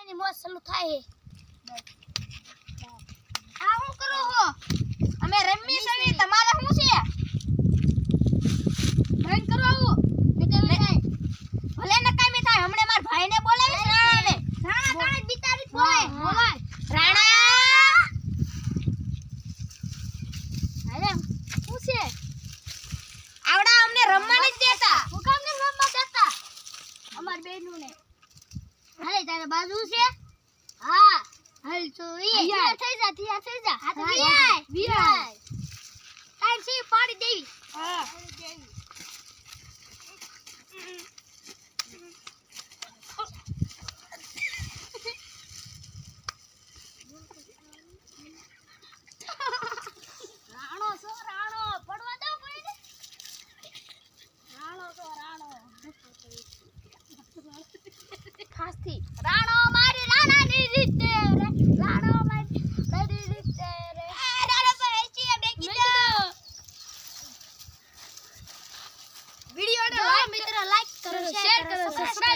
એની મોજ ચાલુ થાય. આ હું કરો હો? અમે રમી સવી તમારે શું છે? બંધ કરો આવું. ભલે નકામી થાય. હમણે માર ભાઈને બોલાવીશ રાણાને રાણા કાણે બિચારી બોલાય બોલાય. રાણા! અરે શું છે? હાલે તારે બાજુ છે? હા હાલ તો યા થઈ જા થઈ જા. હા તો વિયાય વિયાય ટાઈમ છે પાડી દેવી હા રાણો છો રાણો પડવા દો કોઈને રાણો છો રાણો ખાસથી રાણો મારી રાણાની રીતે રે રાણો મારી મારી રીતે રે. રાણો પર એચી બેકી દો વિડિયોને લાઈક મિત્રો લાઈક કરો શેર કરો સબસ્ક્રાઇબ કરો